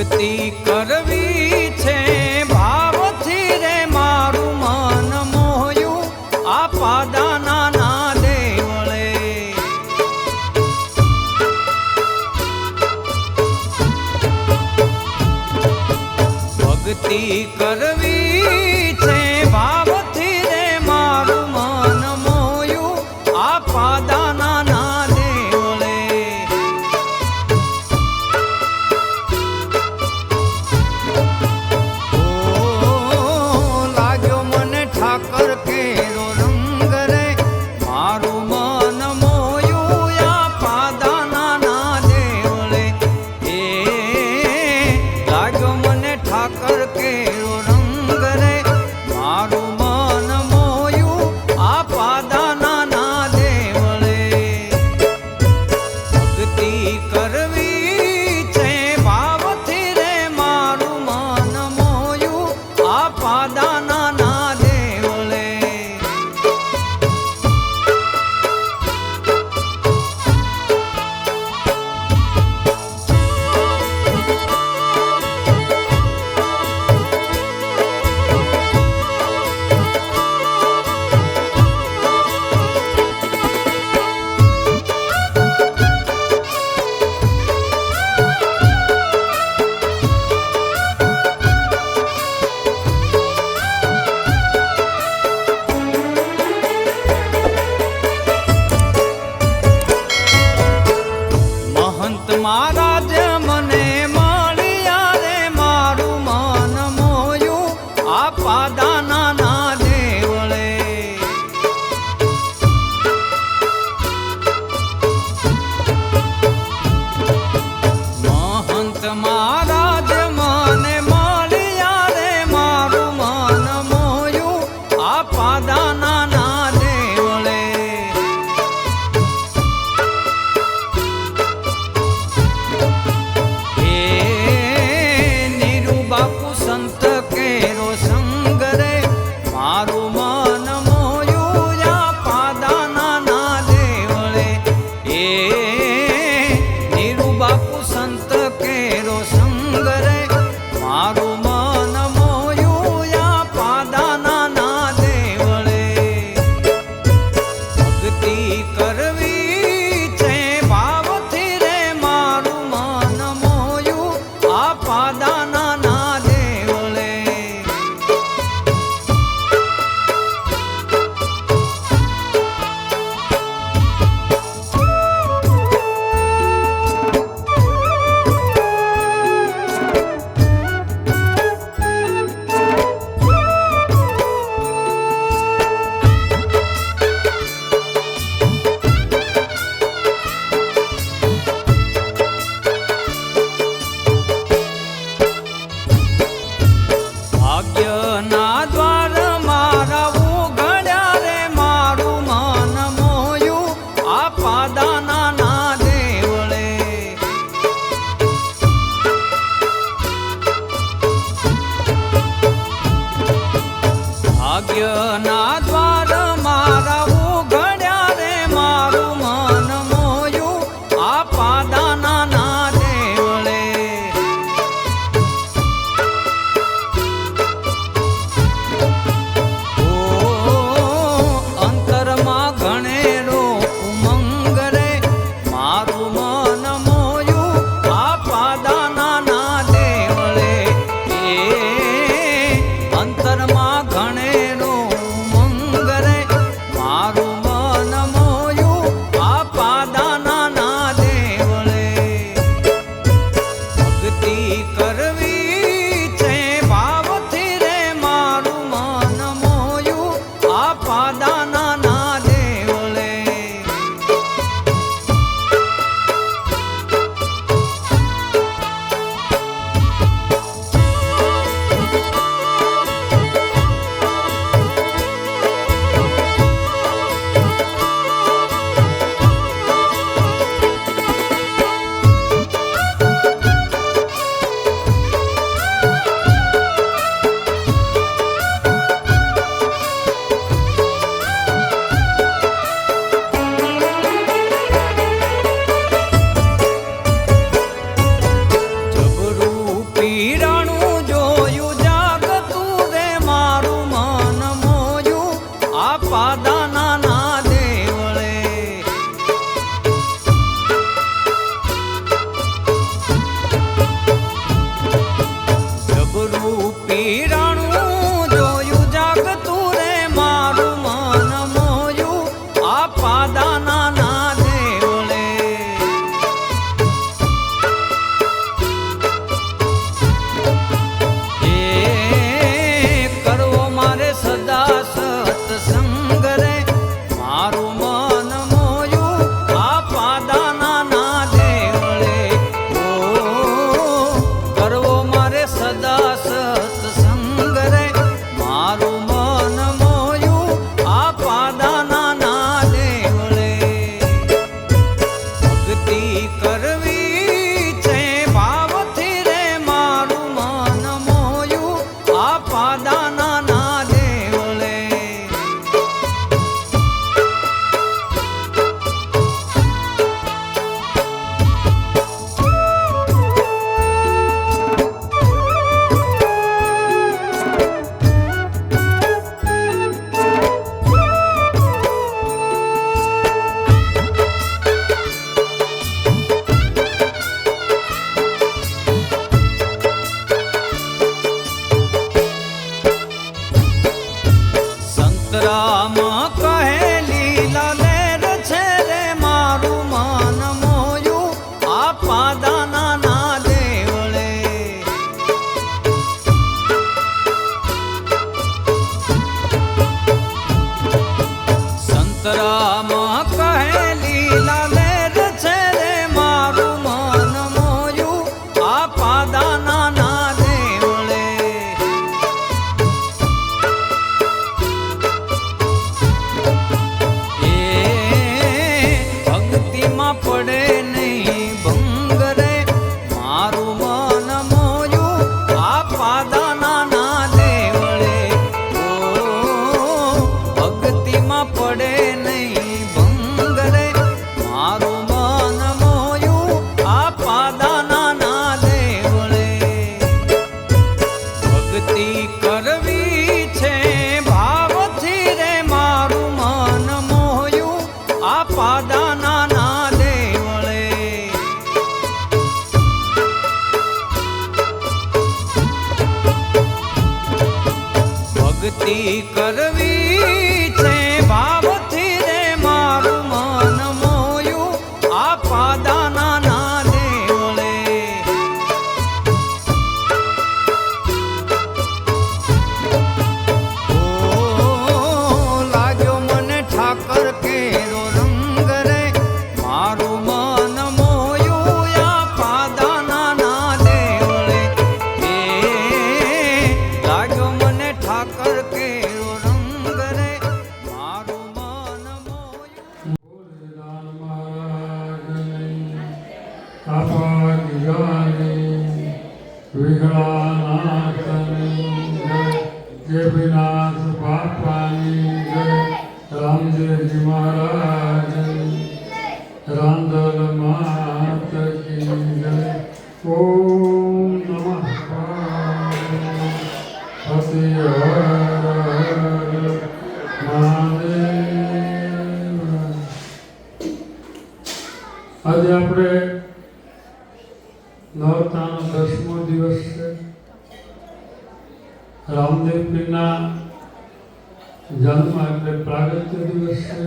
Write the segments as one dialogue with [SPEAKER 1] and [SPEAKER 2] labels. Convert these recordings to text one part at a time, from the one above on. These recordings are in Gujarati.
[SPEAKER 1] ભક્તિ કરવી છે. આ
[SPEAKER 2] girl. નવતાનો દસમો દિવસ છે. રામદેવ જન્મ એટલે પ્રાગત્ય દિવસ છે.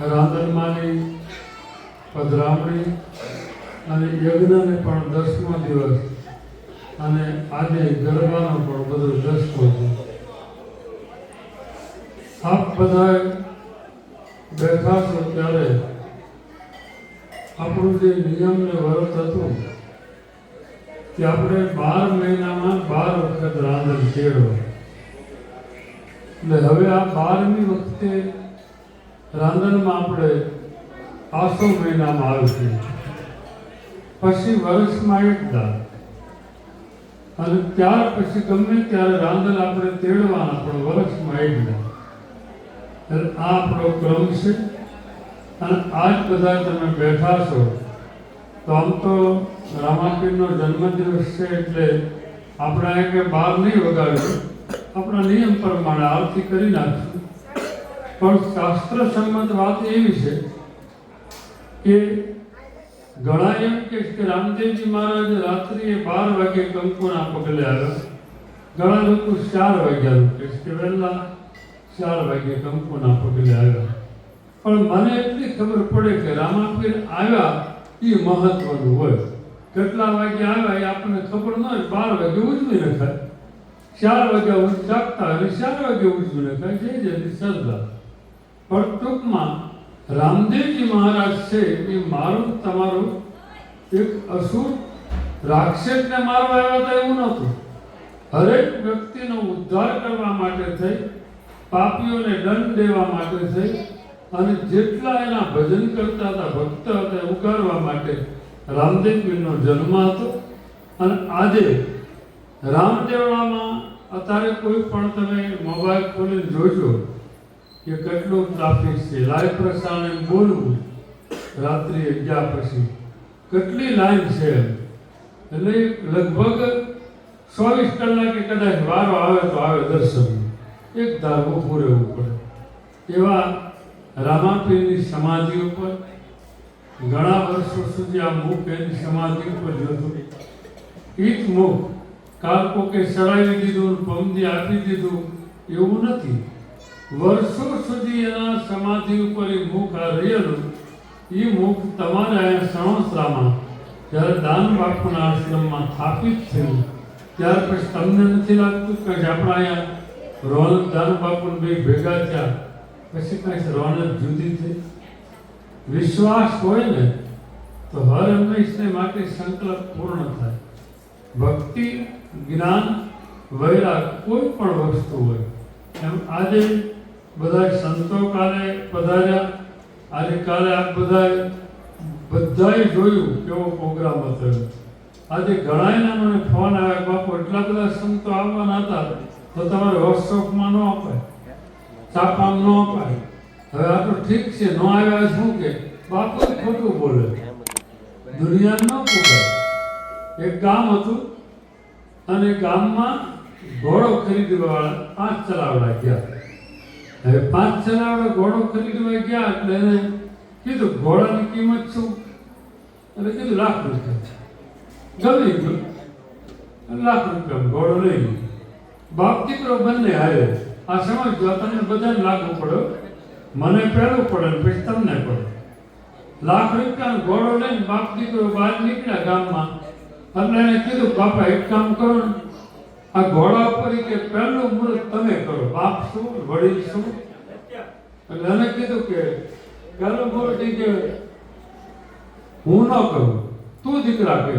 [SPEAKER 2] રાંદરમાની પધરામણી અને યજ્ઞને પણ દસમો દિવસ અને આજે ગરબાનો પણ બધો દસમો છે આપ બધાએ બેઠા છો ત્યારે આપણું જે નિયમ ને વ્રત હતું કે આપણે બાર મહિનામાં બાર વખત રાંધણ કેળવો એટલે હવે આ બારમી વખતે રાંધણમાં આપણે આસો મહિનામાં આવશે પછી વર્ષમાં એક દાળ અને ત્યાર પછી ગમે ત્યારે રાંધણ આપણે તેડવાના પણ વર્ષમાં એક દાળ એટલે આ આપણો ક્રમ છે. અને આજ બધા તમે બેઠા છો, તો આમ તો રામાપીરનો જન્મદિવસ છે એટલે આપણે અહીંયા કે બહાર નહીં વગાડ્યું. આપણા નિયમ પ્રમાણે આરતી કરી નાખશું. પણ શાસ્ત્ર સંબંધ વાત એવી છે કે ઘણા એમ કે રામદેવજી મહારાજ રાત્રિએ બાર વાગે કંકુના પગલે આવ્યા. ઘણા લોકો ચાર વાગ્યાનું કહે કે વહેલા ચાર વાગે કંકુના પગલે આવ્યા. પણ મને એટલી ખબર પડે કે રામાપીર આવ્યા એ મહત્વનું હોય. કેટલા વાગે આવ્યા એ આપણને ખબર ન હોય, બાર વાગે ઉજવી નખાય. ચાર વાગ્યા જાગતા અને ચાર વાગે ઉજવી નખાય. જે જેની શ્રદ્ધા પણ ટૂંકમાં રામદેવજી મહારાજ છે એ મારું તમારું એક અસુર રાક્ષસને મારવા આવ્યા હતા એવું નહોતું. હરેક વ્યક્તિનો ઉદ્ધાર કરવા માટે થઈ, પાપીઓને દંડ દેવા માટે થઈ અને જેટલા એના ભજન કરતા હતા, ભક્ત હતા ઉગારવા માટે રામદેવજીનો જન્મ હતો. અને આજે રામદેવડામાં અત્યારે કોઈ પણ તમે મોબાઈલ ખોલીને જોજો કે કેટલું ટ્રાફિક છે. લાઈવ પ્રસારણ બોલવું રાત્રે અગિયાર પછી. કેટલી લાઈન છે એટલે લગભગ ચોવીસ કલાકે કદાચ વારો આવે તો આવે દર્શન. એક ધાર પૂરેવું પડે. એવા રામાપીરની સમાધિ ઉપર ઘણા વર્ષો સુધી આ મુખ એની સમાધિ ઉપર જોતું એ જ મુખ કાલ કોકે સળાવી દીધું પમદી આપી દીધું એવું નથી. વર્ષો સુધી એના સમાધિ ઉપર એ મુખ આ રહેલું. એ મુખ તમારે અહીંયા સણોસરામાં જ્યારે દાન બાપુના આશ્રમમાં સ્થાપિત થયું, ત્યાર પછી તમને નથી લાગતું કે આપણા અહીંયા રોલ દાન બાપુ બે ભેગા થયા? પછી કઈ રોનક જુદી થઈ. વિશ્વાસ હોય ને, તો હર હંમેશને માટે સંકલ્પ પૂર્ણ થાય. ભક્તિ, જ્ઞાન, વૈરાગ કોઈ પણ વસ્તુ હોય. એમ આજે બધા સંતો કાલે પધાર્યા, આજે કાલે આ બધા બધાએ જોયું કેવો પ્રોગ્રામ હતો આજે ઘણાયના મને ફોન આવ્યા બાપુ, એટલા બધા સંતો આવવાના હતા, તો તમારે વોટ્સઅપમાં ન અપાય. છાપામાં ન પાડે. હવે આ તો ઠીક છે, ન આવ્યા શું કે? બાપુ ખોટું બોલે. દુનિયા ન પુગાય એક ગામ હતું અને ગામમાં ઘોડો ખરીદવા પાંચ ચલાવડા ગયા. હવે પાંચ ચલાવડા ઘોડો ખરીદવા ગયા એટલે એને કીધું, ઘોડાની કિંમત શું? એટલે કીધું, લાખ રૂપિયા. ગમી ગયું. લાખ રૂપિયા ઘોડો લઈ ગયો બાપ દીકરો બંને હારે. આ સમજ તમને બધાને લાગુ પડ્યો મને પહેલું પડે પછી તમને પડે. લાખ રૂપિયાનો ઘોડો લઈને બાપ દીકરો બહાર નીકળ્યા ગામમાં. એટલે એને કીધું, બાપા, એક કામ કરો ને. આ ઘોડા ઉપર કે પહેલું મુહૂર્ત તમે કરો. બાપ શું, વડીલ શું? એટલે એને કીધું કે, પહેલું મુહૂર્ત કે હું ન કરું. તું દીકરા કે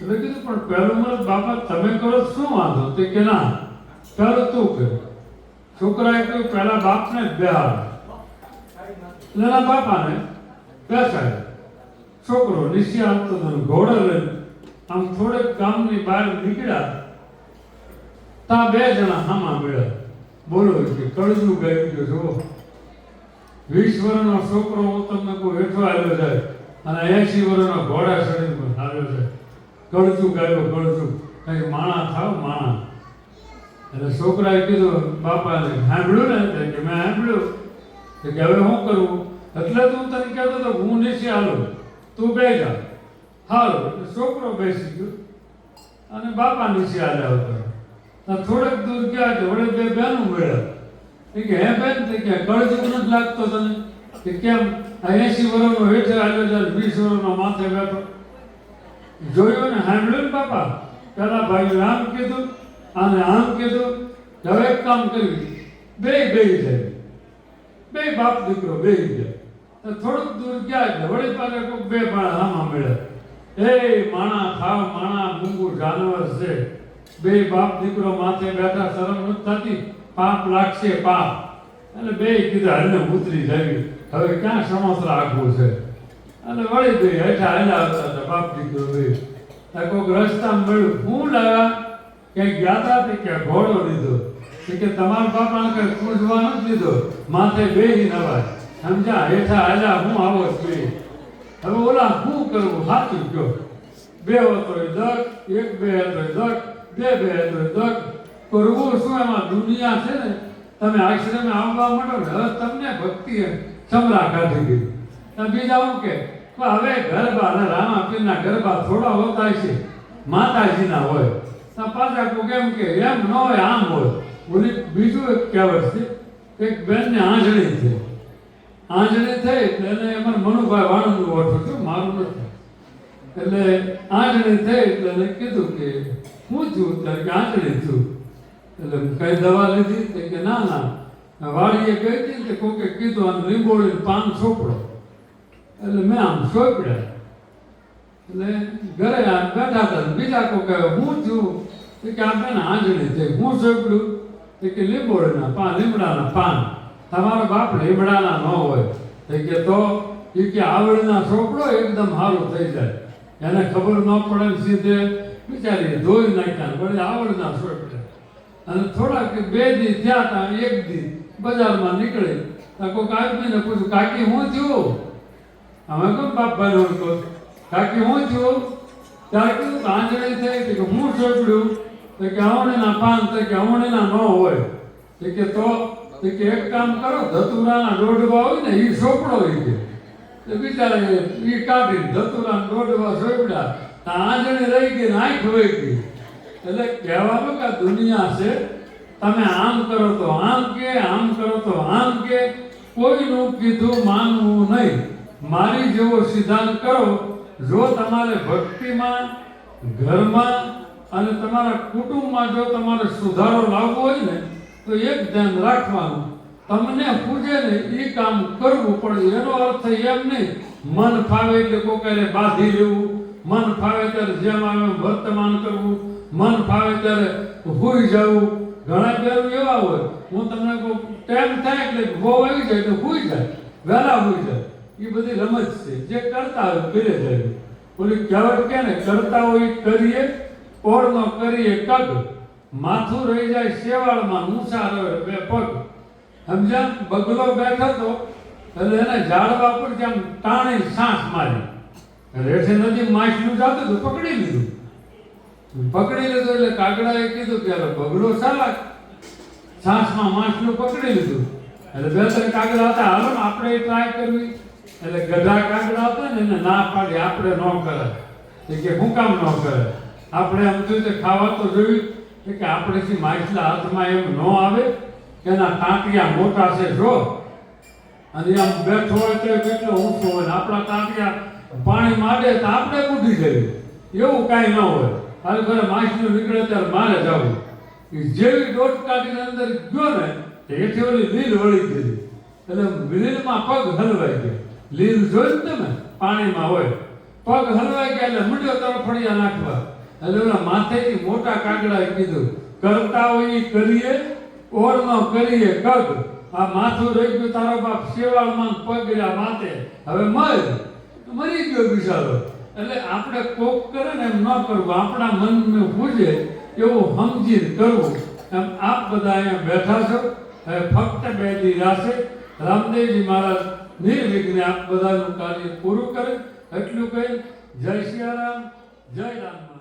[SPEAKER 2] એટલે કીધું, પણ પહેલું મુહૂર્ત બાપા, તમે કરો શું વાંધો? તે કે, ના. પહેલું તું કર છોકરાએ કહ્યું પહેલા બાપને જ બેહાડ. એના બાપાને બેસાડ્યા. છોકરો નીચે આવતો હતો ઘોડો લઈને આમ થોડેક ગામની બહાર નીકળ્યા તા બે જણા હામા મળ્યા. બોલો કે કળજું ગયું કે જો વીસ વર્ષનો છોકરો હું તમને કોઈ હેઠો આવ્યો જાય અને એસી વર્ષનો ઘોડા શરીરમાં આવ્યો છે કળજું ગાયો, કળજું. કઈ માણા થાવ, માણા. એટલે છોકરાએ કીધું, બાપાને સાંભળ્યું ને? કે મેં સાંભળ્યું. કે હવે શું કરવું એટલે તું તને કહેતો હતો હું નીચે હાલો. તું બે જા. હાલો. એટલે છોકરો બેસી ગયો. અને બાપા નીચે હાલ્યા હતા. થોડેક દૂર ગયા કે વડે બે બહેનો મળ્યા. એ કે, હે બેન? તે કે કળજું નથી લાગતો તને. કે કેમ? આ એસી વર્ષનો હેઠે આવ્યો છે વીસ વર્ષનો માથે બેઠો. જોયું ને? સાંભળ્યું ને બાપા? પેલા ભાઈ આમ કીધું અને આમ કીધું, દરેક કામ કર્યું બે બે જાય બે બાપ દીકરો બે જાય થોડુંક દૂર ગયા વળી પાસે કોઈક બે માણા હામા મળે એ માણા ખાવ, માણા મૂંગું જાનવર છે. બે બાપ દીકરો માથે બેઠા શરમ નથી થતી. પાપ લાગશે પાપ. એટલે બે કીધા હાલને ઉતરી જાવી. હવે ક્યાં સમોસરા આખું છે? અને વળી ગઈ હેઠા હેલા હતા બાપ દીકરો બે. કોઈક રસ્તામાં મળ્યું, હું લાવ્યા? ક્યાંક ગયા હતા તે કે ઘોડો લીધો. તે કે તમારા બાપાને કઈ પૂજવા નથી લીધો માથે બેહી નવાય. સમજા હેઠા હાલ્યા, હું આવો છું હવે ઓલા શું કરવું? સાચું કયો બે હતો દક, એક બે હતો દક, બે બે હતો દક. કરવું શું એમાં? દુનિયા છે ને, તમે આશ્રમે આવવા માંડો ને, હવે તમને ભક્તિ ચમરા કાઢી ગઈ બીજા હું કે કે હવે ગરબા ને રામાપીરના ગરબા થોડા હોતા છે માતાજીના હોય. તો પાછા કેમ કે એમ ન હોય, આમ હોય. ઓલી બીજું એક કહેવત છે, એક બેનને આંજણી છે. આંજણી થઈ એટલે એને એમાં મનુભાઈ વાણંદ ઓળખું છું મારું નથી એટલે આંજણી થઈ એટલે એને કીધું કે, હું છું ત્યારે કે આંજણી છું. એટલે કઈ દવા લીધી કે ના ના. વાડીએ કહી હતી કે કોકે કીધું આમ લીંબોળી પાન સોપડો. એટલે મેં આમ સોપડ્યા એટલે ઘરે આમ બેઠા હતા બીજા કોકે, હું છું તો કે આ બેન આંજણી થઈ હું સોંપડ્યું તે કે લીંબોળના પાન, લીમડાના પાન. તમારો બાપ લીમડાના ન હોય. તે કે તો એ કે આવડના સોપડો એકદમ સારું થઈ જાય. એને ખબર ન પડે સીધે બિચારી ધોઈ નાખ્યા પણ આવડના સોપડે અને થોડાક બે દી થયા તા, એક દી બજારમાં નીકળે. તો કોઈક આદમીને પૂછ્યું, કાકી, હું થયું? અમે કોણ બાપ ભાઈ કાકી, હું થયું? ત્યારે કીધું કે થઈ કે હું સોપડ્યું તો કે આવણીના પાન તો કે આવણીના ન હોય. તે કે તો, તે કે એક કામ કરો, ધતુરાના દોઢવા હોય ને એ સોપડો હોય કે. તે બિચારા એ કાઢી ધતુરાના દોઢવા સોપડ્યા આંજણી રહી ગઈ આંખ વહી ગઈ એટલે કહેવાનું કે દુનિયા છે, તમે આમ કરો તો આમ કે, આમ કરો તો આમ કે, કોઈનું કીધું માનવું નહીં. મારી જેવો સિદ્ધાંત કરો, જો તમારે ભક્તિમાં, ઘરમાં અને તમારા કુટુંબમાં જો તમારે સુધારો લાવવો હોય ને, તો એક ધ્યાન રાખવાનું. તમને પૂજે ને એ કામ કરવું પણ એનો અર્થ એમ નહીં. મન ફાવે એટલે કોકારે બાંધી લેવું. મન ફાવે ત્યારે જેમ આવે વર્તમાન કરવું. મન ફાવે ત્યારે હોઈ જવું. ઘણા પહેલું એવા હોય. હું તમને કહું, ટાઈમ થાય એટલે બહુ આવી જાય તો હોઈ જાય. વહેલા હોઈ જાય. એ બધી રમત છે. જે કરતા હોય કરે જાય. ઓલી કહેવત કે ને, કરતા હોય કરીએ ઓળનો કરીએ કગ, માથું રહી જાય શેવાળમાં, મૂસા રહે બે પગ. સમજ્યા? બગલો બેઠો તો, એટલે એને ઝાડવા પર જેમ ટાણી સાંસ મારી. રેઠે નદી માછલું જાતું તો પકડી લીધું. પકડી લીધું એટલે કાગડાએ કીધું કે બગડો ચાલાક છાસમાં માછલું પકડી લીધું. એટલે બે ત્રણ કાગડા હતા, હાલો આપણે ટ્રાય કરવી. એટલે ગધા કાગડા હતા ને, એને ના પાડી, આપણે ન કરે. કે હું કામ ન કરે? આપણે એમ જોયું કે ખાવા તો જોયું કે આપણેથી માછલા હાથમાં એમ ન આવે, એના તાંતિયા મોટા છે, જો. અને આમ બેઠો હોય તો કેટલો ઊંચો હોય આપણા તાંતિયા પાણી માંડે તો આપણે બુઢી જઈએ. એવું કાંઈ ન હોય. હાલ ઘરે માછલું નીકળે ત્યારે મારે જવું. જેવી દોટ કાઢીને અંદર ગયો ને એથી ઓલી લીલ વળી ગઈ. એટલે લીલમાં પગ હલવાઈ ગયો. લીલ જોઈ તમે? પાણીમાં હોય. પગ હલવાઈ ગયા એટલે મૂંડ્યો તરફડિયા નાખવા. એટલે માથેની મોટા કાગડા કીધું કરતા હોય કરીએ ઓર ન કરીએ કગ. આ માથું રહી ગયું, તારો બાપ શેવાળમાં પગડ્યા માથે. હવે મર. મરી ગયો બિચારો. એટલે આપણે કોક કરે ને એમ ન કરવું, આપણા મનને પૂજે એવું સમજી કરવું. એમ આપ બધા અહીંયા બેઠા છો. હવે ફક્ત બે દી રાશે. રામદેવજી મહારાજ નિર્વિઘ્ને આપ બધાનું કાર્ય પૂરું કરે. એટલું કહી, જય સિયારામ જય રામ